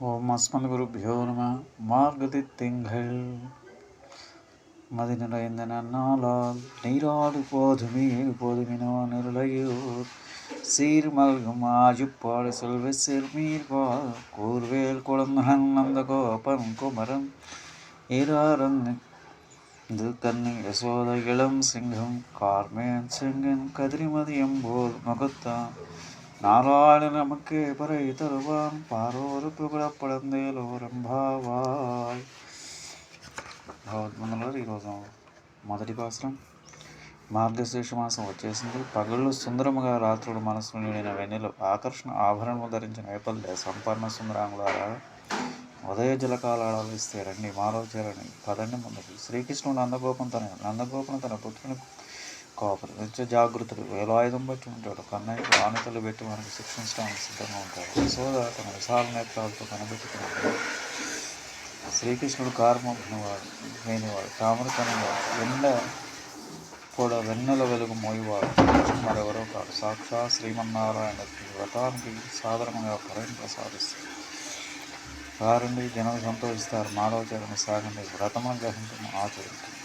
ஓம் அஸ்மன் குருபியோ நம. மார்கதி திங்கள் மதி நிறைந்த நன்னாளால் நீராடு போதுமே போதுமினோ நிருளையூர் சீர்மல்கும் ஆஜுப்பாடு செல்வ சிறுமீர்பால் கூர்வேல் குழந்தகன் நந்த கோபன் குமரன் ஈராரங்கு இது கண்ணி யசோத இளம் சிங்கம். கார்மேன் சிங்கன் கதிரிமதி எம்போல் முகத்தான். నారాయణ నమకే పరై తరువాన్ పారోరు భావాయ్ భగవద్బంధులో ఈరోజు మొదటి పాత్రం మార్గశీర్ష మాసం వచ్చేసింది. పగళ్ళు సుందరముగా రాత్రుడు మనసును నిండిన వెన్నెలు ఆకర్షణ ఆభరణము ధరించిన వైపల్య సంపన్న సుందరాంగులారా ఉదయ జలకాలాడాలు ఇస్తే రండి మారో చేరండి పదండి ముందుకు. శ్రీకృష్ణుడు నందగోపం తన నందగోపం తన పుత్రుని కోపం నిత్య జాగృతుడు వేలాయుధం బట్టి ఉంటాడు? కన్నయ్యకు ఆనతలు పెట్టి మనకు శిక్షించడానికి సిద్ధంగా ఉంటాడు. యశోద తన విశాల నేత్రాలతో కనబెట్టుకున్నాడు శ్రీకృష్ణుడు కారణవాడు లేనివాడు. తామరతనవాడు ఎండ కూడా వెన్నెల వెలుగు మోయవాడు. మరెవరో కాదు. సాక్షాత్ శ్రీమన్నారాయణ వ్రతానికి సాధారణంగా ఫలం ప్రసాదిస్తారు కారండి జనం సంతోషిస్తారు. మానవ చరణ సాగండి. వ్రతమను గ్రహించడం ఆచరించండి